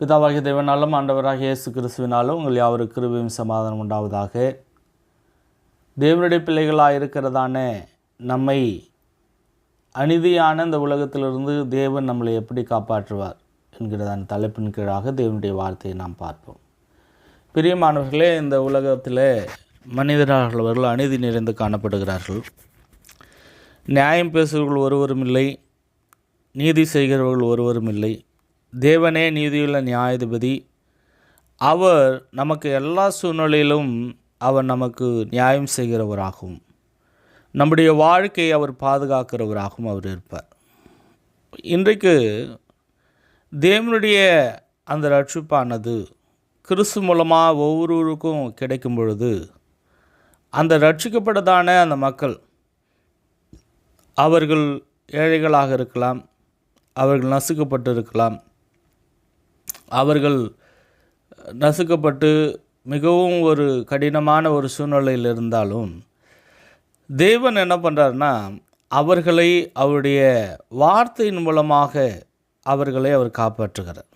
பிதாவாகிய தேவனாலும் ஆண்டவராக இயேசு கிறிஸ்துவினாலும் உங்கள் யாவருக்கு கிருபையும் சமாதானம் உண்டாவதாக. தேவனுடைய பிள்ளைகளாக இருக்கிறதான நம்மை அநீதியான இந்த உலகத்திலிருந்து தேவன் நம்மளை எப்படி காப்பாற்றுவார் என்கிறதான தலைப்பின் கீழாக தேவனுடைய வார்த்தையை நாம் பார்ப்போம். பிரியமானவர்களே இந்த உலகத்தில் மனிதர்கள் அநீதி நிறைந்து காணப்படுகிறார்கள். நியாயம் பேசுபவர்கள் ஒருவரும் இல்லை நீதி செய்கிறவர்கள் ஒருவரும் இல்லை தேவனே நீதியுள்ள நியாயாதிபதி. அவர் நமக்கு எல்லா சூழ்நிலையிலும் அவர் நமக்கு நியாயம் செய்கிறவராகவும் நம்முடைய வாழ்க்கையை அவர் பாதுகாக்கிறவராகவும் அவர் இருப்பார். இன்றைக்கு தேவனுடைய அந்த ரட்சிப்பானது கிறிஸ்து மூலமாக ஒவ்வொருவருக்கும் கிடைக்கும் பொழுது அந்த ரட்சிக்கப்பட்டதான அந்த மக்கள் அவர்கள் ஏழைகளாக இருக்கலாம் அவர்கள் நசுக்கப்பட்டு இருக்கலாம் அவர்கள் நசுக்கப்பட்டு மிகவும் ஒரு கடினமான ஒரு சூழ்நிலையில் இருந்தாலும் தேவன் என்ன பண்ணுறாருன்னா அவர்களை அவருடைய வார்த்தையின் மூலமாக அவர்களை அவர் காப்பாற்றுகிறார்.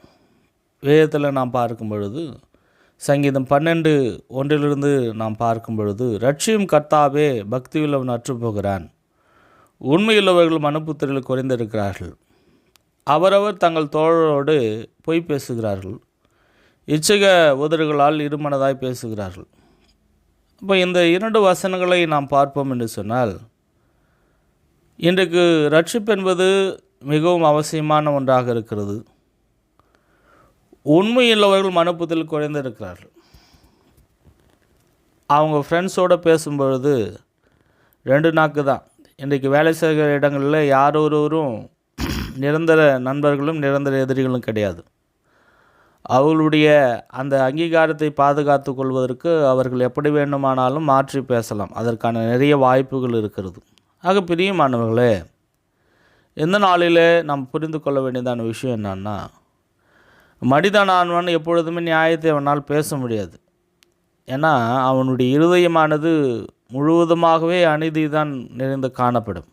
வேதத்தில் நாம் பார்க்கும் பொழுது சங்கீதம் பன்னெண்டு ஒன்றிலிருந்து நாம் பார்க்கும் பொழுது ரட்சியும் கர்த்தாவே பக்தியுள்ளவன் அற்றுப்போகிறான். உண்மையுள்ளவர்கள் மனுப்புத்திரில் குறைந்திருக்கிறார்கள். அவரவர் தங்கள் தோழரோடு பொய் பேசுகிறார்கள். இச்சக உதறுகளால் இருமனதாய் பேசுகிறார்கள். இப்போ இந்த இரண்டு வசனங்களை நாம் பார்ப்போம் என்று சொன்னால் இன்றைக்கு ரட்சிப்பு என்பது மிகவும் அவசியமான ஒன்றாக இருக்கிறது. உண்மையுள்ளவர்கள் மனுப்புத்தில் குறைந்திருக்கிறார்கள். அவங்க ஃப்ரெண்ட்ஸோடு பேசும்பொழுது ரெண்டு நாக்கு தான். இன்றைக்கு வேலை செய்கிற இடங்களில் யார் ஒருவரும் நிரந்தர நண்பர்களும் நிரந்தர எதிரிகளும் கிடையாது. அவர்களுடைய அந்த அங்கீகாரத்தை பாதுகாத்து கொள்வதற்கு அவர்கள் எப்படி வேண்டுமானாலும் மாற்றி பேசலாம். அதற்கான நிறைய வாய்ப்புகள் இருக்கிறது. ஆக பிரியமானவர்களே எந்த நாளில் நாம் புரிந்து கொள்ள வேண்டியதான விஷயம் என்னன்னா மனிதனானவன் எப்பொழுதுமே நியாயத்தை அவனால் பேச முடியாது. ஏன்னா அவனுடைய இருதயமானது முழுவதுமாகவே அநீதி தான் நிறைந்து காணப்படும்.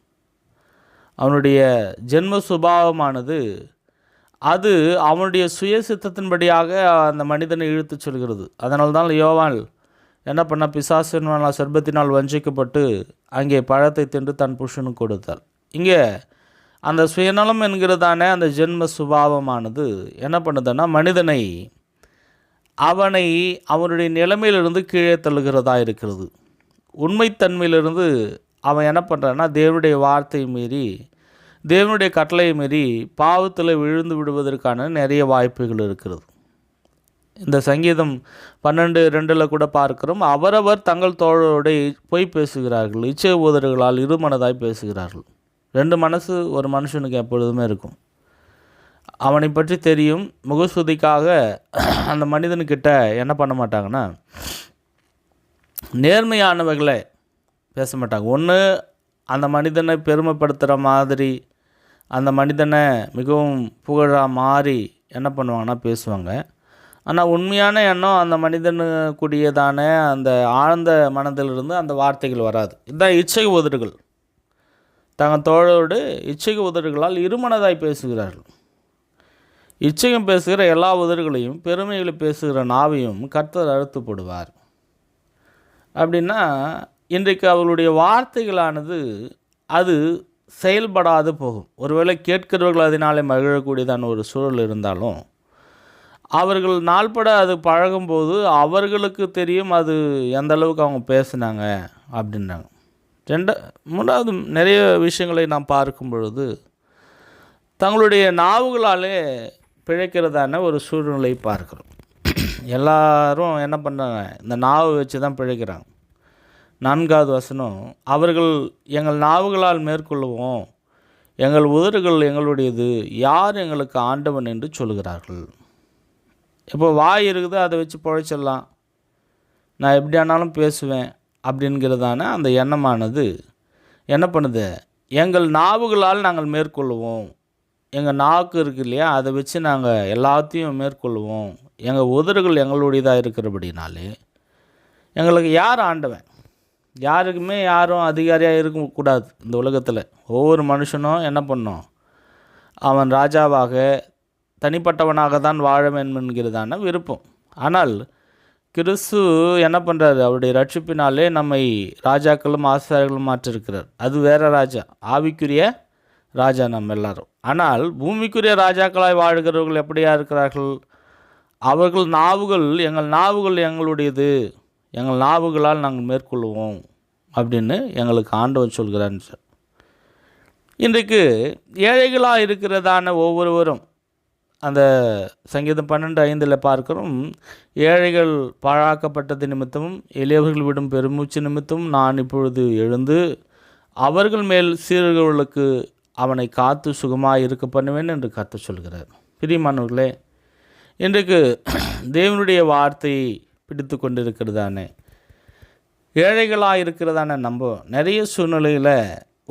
அவனுடைய ஜென்ம சுபாவமானது அது அவனுடைய சுய சித்தத்தின்படியாக அந்த மனிதனை இழுத்து செல்கிறது. அதனால் தான் யோவான் என்ன பண்ண பிசாசினால் சர்பத்தினால் வஞ்சிக்கப்பட்டு அங்கே பழத்தை தின்று தன் புருஷனுக்கு கொடுத்தார் இங்கே அந்த சுயநலம் என்கிறதான அந்த ஜென்ம சுபாவமானது என்ன பண்ணுதுன்னா மனிதனை அவனை அவனுடைய நிலைமையிலிருந்து கீழே தள்ளுகிறதா இருக்கிறது. உண்மைத்தன்மையிலிருந்து அவன் என்ன பண்ணுறான்னா தேவனுடைய வார்த்தை மீறி தேவனுடைய கட்டளையை மீறி பாவத்தில் விழுந்து விடுவதற்கான நிறைய வாய்ப்புகள் இருக்கிறது. இந்த சங்கீதம் பன்னெண்டு ரெண்டில் கூட பார்க்கிறோம் அவரவர் தங்கள் தோழரோடு பொய் பேசுகிறார்கள் இச்சை ஊதர்களால் இருமனதாய் பேசுகிறார்கள். ரெண்டு மனசு ஒரு மனுஷனுக்கு எப்பொழுதுமே இருக்கும். அவனை பற்றி தெரியும் முகஸ்துதிக்காக அந்த மனிதனுக்கிட்ட என்ன பண்ண மாட்டாங்கன்னா நேர்மையானவர்களை பேச மாட்டாங்க ஒன்று அந்த மனிதனை பெருமைப்படுத்துகிற மாதிரி அந்த மனிதனை மிகவும் புகழா மாறி என்ன பண்ணுவாங்கன்னா பேசுவாங்க. ஆனால் உண்மையான எண்ணம் அந்த மனிதனுக்குரியதான அந்த ஆழ்ந்த மனதிலிருந்து அந்த வார்த்தைகள் வராது. இதுதான் இச்சை உதடுகள். தங்கள் தோழரோடு இச்சைக உதடுகளால் இருமனதாய் பேசுகிறார்கள். இச்சையும் பேசுகிற எல்லா உதடுகளையும் பெருமைகளை பேசுகிற நாவையும் கர்த்தர் அறுத்துப்படுவார் அப்படின்னா இன்றைக்கு அவர்களுடைய வார்த்தைகளானது அது செயல்படாது போகும். ஒருவேளை கேட்கிறவர்கள் அதனாலே மகிழக்கூடியதான ஒரு சூழல் இருந்தாலும் அவர்கள் நாள்பட அது பழகும்போது அவர்களுக்கு தெரியும் அது எந்த அளவுக்கு அவங்க பேசுனாங்க அப்படின்றாங்க. ரெண்ட மூணாவது நிறைய விஷயங்களை நாம் பார்க்கும் பொழுது தங்களுடைய நாவுகளாலே பிழைக்கிறதான ஒரு சூழ்நிலை பார்க்குறோம். எல்லாரும் என்ன பண்ணுறாங்க இந்த நாவை வச்சு தான் பிழைக்கிறாங்க. நான்காவது வசனம் அவர்கள் எங்கள் நாவுகளால் மேற்கொள்ளுவோம். எங்கள் உதறுகள் எங்களுடையது. யார் எங்களுக்கு ஆண்டவன் என்று சொல்கிறார்கள் இப்போ வாய் இருக்குது அதை வச்சு பழைச்சிடலாம். நான் எப்படி ஆனாலும் பேசுவேன் அப்படிங்கிறதான அந்த எண்ணமானது. என்ன பண்ணுது? எங்கள் நாவுகளால் நாங்கள் மேற்கொள்ளுவோம். எங்கள் நாக்கு இருக்கு இல்லையா அதை வச்சு நாங்கள் எல்லாத்தையும் மேற்கொள்வோம் எங்கள் உதறுகள் எங்களுடையதாக இருக்கிறபடினாலே எங்களுக்கு யார் ஆண்டவன்? யாருக்குமே யாரும் அதிகாரியாக இருக்கக்கூடாது இந்த உலகத்தில். ஒவ்வொரு மனுஷனும் என்ன பண்ணும்? அவன் ராஜாவாக தனிப்பட்டவனாக தான் வாழ வேண்டும் என்கிறதான விருப்பம். ஆனால் கிறிஸ்து என்ன பண்ணுறாரு அவருடைய ரட்சிப்பினாலே நம்மை ராஜாக்களும் ஆசிரியர்களும் மாற்றிருக்கிறார் அது வேற ராஜா. ஆவிக்குரிய ராஜா நம்ம எல்லாரும். ஆனால் பூமிக்குரிய ராஜாக்களாய் வாழ்கிறவர்கள் எப்படியா இருக்கிறார்கள்? அவர்கள் நாவுகள் எங்கள் நாவுகள் எங்களுடையது. எங்கள் நாவுகளால் நாங்கள் மேற்கொள்வோம் அப்படின்னு எங்களுக்கு ஆண்டவன் சொல்கிறான்னு சார். இன்றைக்கு ஏழைகளாக இருக்கிறதான ஒவ்வொருவரும் அந்த சங்கீதம் பன்னெண்டு ஐந்தில் பார்க்கிறோம் ஏழைகள் பாழாக்கப்பட்டது நிமித்தமும் எளியவர்கள் விடும் பெருமூச்சு நிமித்தமும் நான் இப்பொழுது எழுந்து அவர்கள் மேல் சீரர்களுக்கு அவனை காத்து சுகமாக இருக்க பண்ணுவேன் என்று கற்று சொல்கிறார். பிரியமானவர்களே இன்றைக்கு தேவனுடைய வார்த்தை பிடித்து கொண்டிருக்கிறதானே ஏழைகளாக இருக்கிறதான நம்ம? நிறைய சூழ்நிலையில்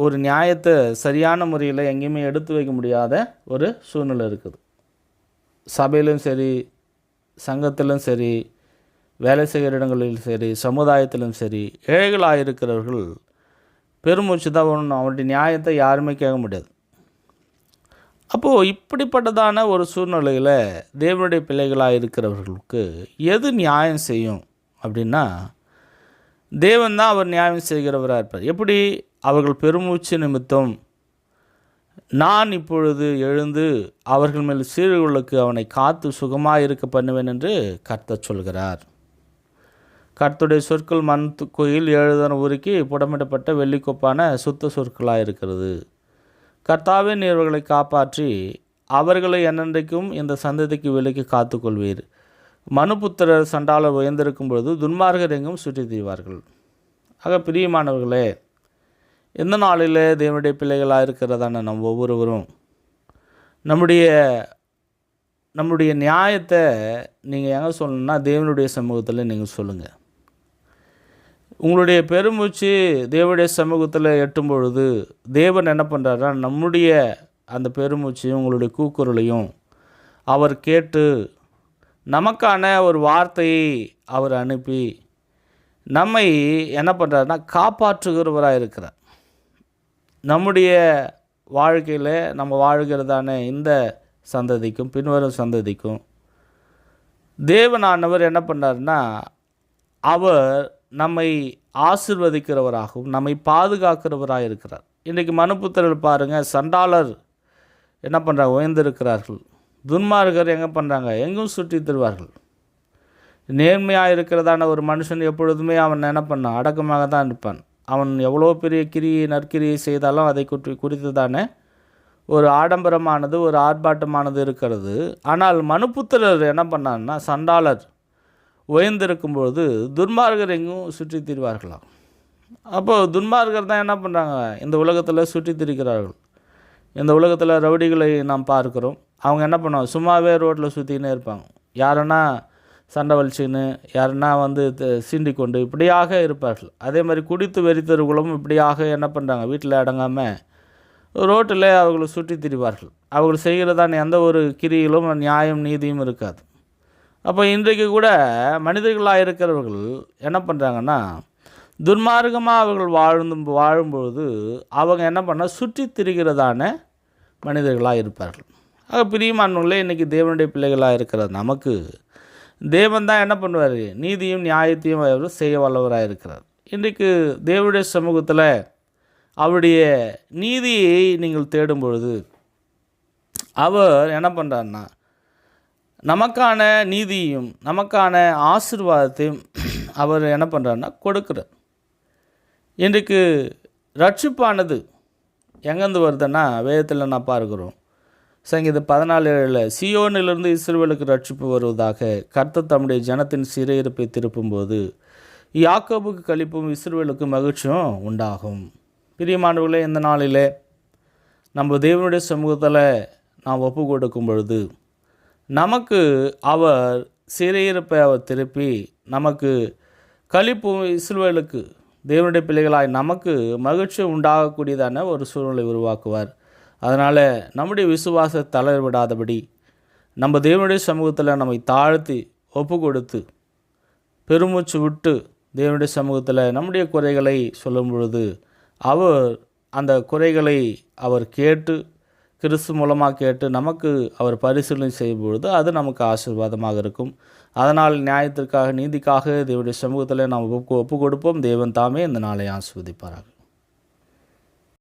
ஒரு நியாயத்தை சரியான முறையில் எங்கேயுமே எடுத்து வைக்க முடியாத ஒரு சூழ்நிலை இருக்குது. சபையிலும் சரி சங்கத்திலும் சரி வேலை செய்கிற இடங்களிலும் சரி சமுதாயத்திலும் சரி ஏழைகளாக இருக்கிறவர்கள் பெருமூச்சு தான் ஒன்று அவருடைய நியாயத்தை யாருமே கேட்க முடியாது. அப்போது இப்படிப்பட்டதான ஒரு சூழ்நிலையில் தேவனுடைய பிள்ளைகளாக இருக்கிறவர்களுக்கு எது நியாயம் செய்யும் அப்படின்னா தேவன் தான் அவர் நியாயம் செய்கிறவராக இருப்பார். எப்படி? அவர்கள் பெருமூச்சு நிமித்தம் நான் இப்பொழுது எழுந்து அவர்கள் மேல் சீர்களுக்கு அவனை காத்து சுகமாக இருக்க பண்ணுவேன் என்று கர்த்தர் சொல்கிறார். கர்த்துடைய சொற்கள் மண் கோயில் எழுதன உருக்கி புடமிடப்பட்ட வெள்ளிக்கொப்பான சுத்த சொற்களாக இருக்கிறது. கர்த்தாவே நீர்வர்களை காப்பாற்றி அவர்களை என்னென்றைக்கும் இந்த சந்ததிக்கு விலைக்கு காத்துக்கொள்வீர். மனுபுத்திரர் சண்டாளர் உயர்ந்திருக்கும் பொழுது துன்மார்கர் எங்கும் சுற்றி தீவார்கள் ஆக பிரியமானவர்களே இந்த நாளில் தேவனுடைய பிள்ளைகளாக இருக்கிறதான நம் ஒவ்வொருவரும் நம்முடைய நம்முடைய நியாயத்தை நீங்கள் எங்கே சொல்லணும்னா தேவனுடைய சமூகத்தில் நீங்கள் சொல்லுங்கள் உங்களுடைய பெருமூச்சு தேவனுடைய சமூகத்தில் எட்டும் பொழுது தேவன் என்ன பண்ணுறாருன்னா நம்முடைய அந்த பெருமூச்சையும் உங்களுடைய கூக்குரலையும் அவர் கேட்டு நமக்கான ஒரு வார்த்தையை அவர் அனுப்பி நம்மை என்ன பண்ணுறாருன்னா காப்பாற்றுகிறவராக இருக்கிறார். நம்முடைய வாழ்க்கையில் நம்ம வாழ்கிறதான இந்த சந்ததிக்கும் பின்வரும் சந்ததிக்கும் தேவனானவர் என்ன பண்ணாருன்னா அவர் நம்மை ஆசிர்வதிக்கிறவராகவும் நம்மை பாதுகாக்கிறவராக இருக்கிறார் இன்றைக்கு மனுப்புத்திரர் பாருங்கள் சண்டாளர் என்ன பண்ணுறாங்க உயர்ந்திருக்கிறார்கள். துன்மார்கர் எங்கே பண்ணுறாங்க எங்கும் சுற்றி தருவார்கள். நேர்மையாக இருக்கிறதான ஒரு மனுஷன் எப்பொழுதுமே அவன் என்ன பண்ணான்? அடக்கமாக தான் இருப்பான். அவன் எவ்வளோ பெரிய கிரியை நற்கிரியை செய்தாலும் அதை குறித்து குறித்து தானே ஒரு ஆடம்பரமானது ஒரு ஆர்ப்பாட்டமானது இருக்கிறது. ஆனால் மனுப்புத்திரர் என்ன பண்ணான்னா சண்டாளர் உயர்ந்திருக்கும் பொழுது துன்மார்கர் எங்கும் சுற்றி திரிவார்களாம். அப்போது துன்மார்கர் தான் என்ன பண்ணுறாங்க இந்த உலகத்தில் சுற்றி திரிக்கிறார்கள். இந்த உலகத்தில் ரவுடிகளை நாம் பார்க்குறோம். அவங்க என்ன பண்ணுவாங்க? சும்மாவே ரோட்டில் சுற்றிக்கினே இருப்பாங்க. யாருன்னா சண்டை வலிச்சுன்னு யாருன்னா வந்து த- கொண்டு இப்படியாக இருப்பார்கள். அதே மாதிரி குடித்து வெறித்தவர்களும் இப்படியாக என்ன பண்ணுறாங்க வீட்டில் அடங்காமல் ரோட்டில் அவர்களை சுற்றி திரிவார்கள். அவர்கள் செய்கிறதான எந்த ஒரு கிரியிலும் நியாயம் நீதியும் இருக்காது. அப்போ இன்றைக்கு கூட மனிதர்களாக இருக்கிறவர்கள் என்ன பண்ணுறாங்கன்னா துன்மார்க்கமாக அவர்கள் வாழ்ந்து வாழும்பொழுது அவங்க என்ன பண்ண சுற்றி திரிகிறதான மனிதர்களாக இருப்பார்கள். ஆக பிரியமானவர்களே இன்றைக்கி தேவனுடைய பிள்ளைகளாக இருக்கிற நமக்கு தேவன் தான் என்ன பண்ணுவார்? நீதியும் நியாயத்தையும் அவர் செய்ய வல்லவராக இருக்கிறார். இன்றைக்கு தேவனுடைய சமூகத்தில் அவருடைய நீதியை நீங்கள் தேடும் பொழுது அவர் என்ன பண்ணுறாருன்னா நமக்கான நீதியும் நமக்கான ஆசிர்வாதத்தையும் அவர் என்ன பண்ணுறாருன்னா கொடுக்குறார். இன்றைக்கு ரட்சிப்பானது எங்கேருந்து வருதுன்னா வேதத்தில் நான் பார்க்குறோம். சங்கீதம் பதினாலு ஏழில் சியோனிலிருந்து இஸ்ரேலுக்கு ரட்சிப்பு வருவதாக கர்த்த தம்முடைய ஜனத்தின் சிறையிருப்பை திருப்பும்போது யாக்கோபுக்கு கழிப்பும் இஸ்ரேலுக்கு மகிழ்ச்சியும் உண்டாகும். பிரியமானவர்களே இந்த நாளிலே நம்ம தேவனுடைய சமூகத்தில் நாம் ஒப்பு கொடுக்கும் பொழுது நமக்கு அவர் சிறையிருப்பை அவர் திருப்பி நமக்கு கழிப்பு இஸ்ரவேலுக்கு தேவனுடைய பிள்ளைகளாய் நமக்கு மகிழ்ச்சி உண்டாகக்கூடியதான ஒரு சூழ்நிலை உருவாக்குவார். அதனால் நம்முடைய விசுவாச தளர்விடாதபடி நம்ம தேவனுடைய சமூகத்தில் நம்மை தாழ்த்தி ஒப்பு கொடுத்து பெருமூச்சு விட்டு தேவனுடைய சமூகத்தில் நம்முடைய குறைகளை சொல்லும் பொழுது அவர் அந்த குறைகளை அவர் கேட்டு கிறிஸ்து மூலமாக கேட்டு நமக்கு அவர் பரிசீலனை செய்யும் பொழுது அது நமக்கு ஆசீர்வாதமாக இருக்கும். அதனால் நியாயத்திற்காக நீதிக்காக தேவனுடைய சமூகத்தில் நாம் ஒப்பு ஒப்பு கொடுப்போம். தேவன் தாமே இந்த நாளை ஆஸ்வதிப்பார்கள்